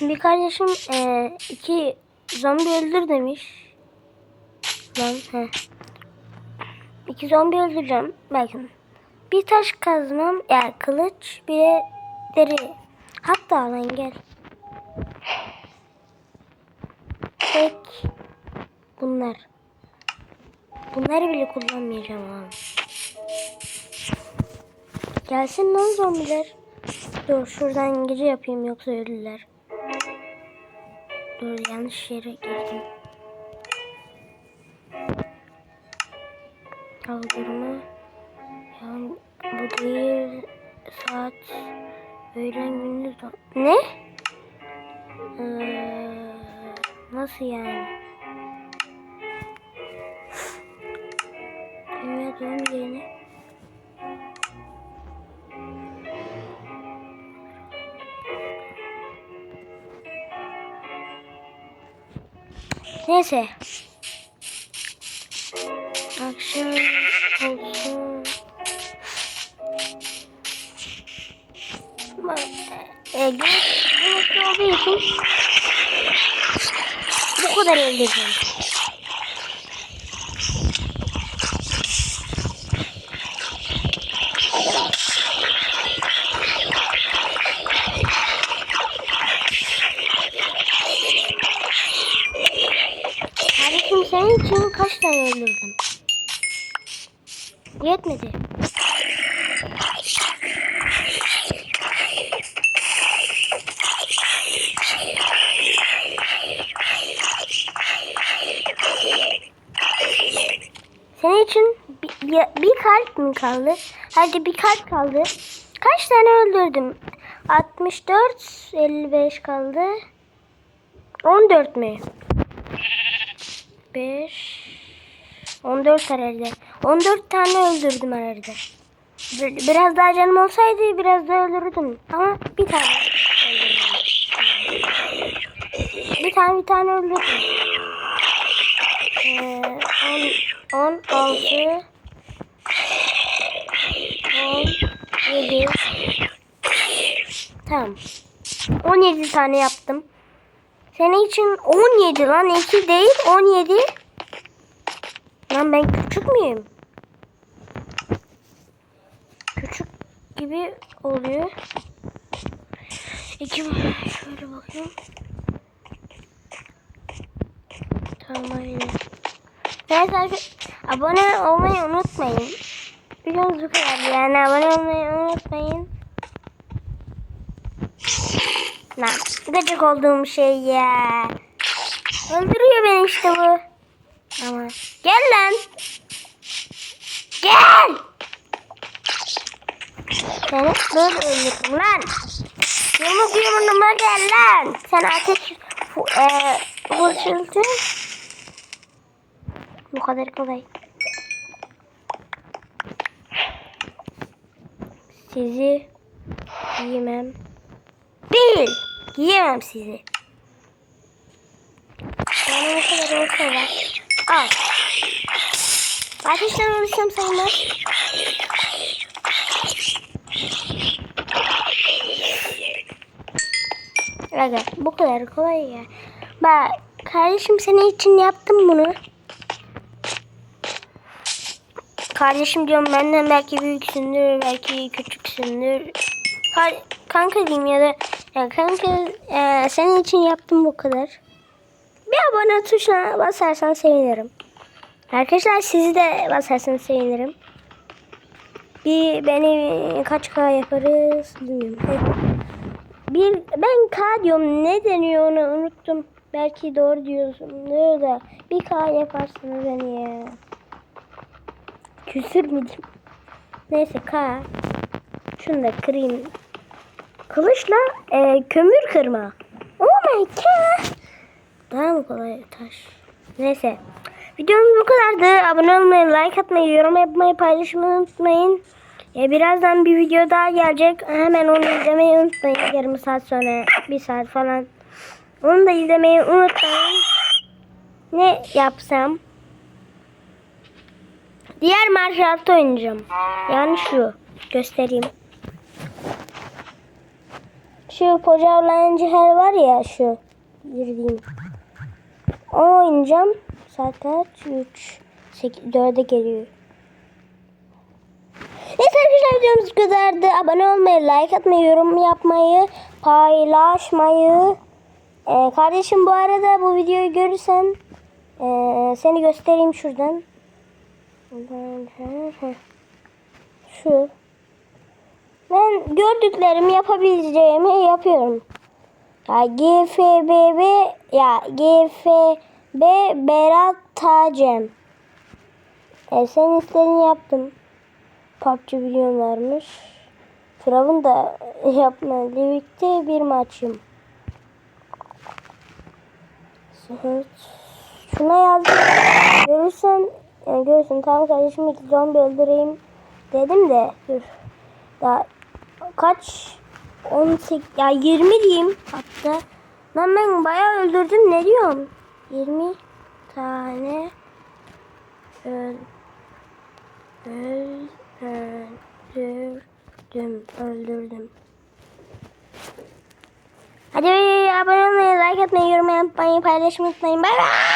Bir kardeşim e, iki zombi öldür demiş. Lan he. İki zombi öldüreceğim. Bakın. Bir taş kazmam, yani kılıç, bir de deri. Hatta lan gel. Tek bunlar. Bunları bile kullanmayacağım abi. Gelsin lan zombiler. Dur şuradan gece yapayım yoksa ölürler. Dur yanlış yere girdim. Kaldırma. Yani bu değil saat öğlen gündüz Ne? Ee, nasıl yani? Neyse. Akşam olsun. E, güneş olduğu için bu kadar. Kardeşim için kaç tane öldürdüm? Yetmedi. Senin için bir, bir, bir kalp mi kaldı? Hadi bir kalp kaldı. Kaç tane öldürdüm? 64, 55 kaldı. 14 mi? 5 14 herhalde. 14 tane öldürdüm herhalde. Bir- Biraz daha canım olsaydı biraz daha öldürürdüm. Ama bir tane öldürdüm. Bir tane bir tane öldürdüm. Ee, 10, 16 17 Tamam. 17 tane yaptım. Senin için 17 lan 2 değil 17. Lan ben küçük müyüm? Küçük gibi oluyor. İki şöyle bakayım. Tamam arkadaşlar abone olmayı unutmayın. Biliyorsunuz bu kadar yani abone olmayı unutmayın. Lan gıcık olduğum şey ya. Öldürüyor beni işte bu. Ama gel lan. Gel. Seni böyle öldürdüm lan. Yumruk yumruğuma gel lan. Sen ateş e. Bu kadar kolay. Sizi yemem. Değil. Yiyemem sizi. Bana ne kadar olsa var. Al. Ateşten alışacağım sayılmaz. Aga bu kadar kolay ya. Bak kardeşim senin için yaptım bunu. Kardeşim diyorum benden belki büyüksündür, belki küçüksündür. Kanka diyeyim ya da ya kanka e, senin için yaptım bu kadar. Bir abone tuşuna basarsan sevinirim. Arkadaşlar sizi de basarsanız sevinirim. Bir beni kaç K yaparız bilmiyorum. Bir ben K diyorum ne deniyor onu unuttum. Belki doğru diyorsun. Ne da bir K yaparsınız beni ya. Küsür mü? Neyse K. Şunu da kırayım. Kılıçla e, kömür kırma. Oh my god. Daha mı kolay taş? Neyse. Videomuz bu kadardı. Abone olmayı, like atmayı, yorum yapmayı, paylaşmayı unutmayın. E, birazdan bir video daha gelecek. Hemen onu izlemeyi unutmayın. Yarım saat sonra, bir saat falan. Onu da izlemeyi unutmayın. Ne yapsam? Diğer Minecraft oynayacağım. Yani şu. Göstereyim. Şu Pojavlayıncı her var ya şu. Girdiğim. Onu oynayacağım. Saat kaç? 3. 8, 4'e geliyor. Neyse arkadaşlar videomuz kadardı. Abone olmayı, like atmayı, yorum yapmayı, paylaşmayı. Ee, kardeşim bu arada bu videoyu görürsen ee, seni göstereyim şuradan. Şu. Ben gördüklerimi yapabileceğimi yapıyorum. Ya GFBB ya GFB Berat Tacem. E, sen istediğini yaptım. PUBG videom varmış. Firavun da yapma. Birlikte bir maçım. Şuna yazdım. Görürsen yani görürsün tamam kardeşim iki zombi öldüreyim dedim de dur. Daha kaç 18 ya 20 diyeyim hatta. Lan ben bayağı öldürdüm ne diyorum? 20 tane öl öl öldürdüm öldürdüm. Hadi abone olmayı, like atmayı, yorum yapmayı, paylaşmayı unutmayın. Bay bay.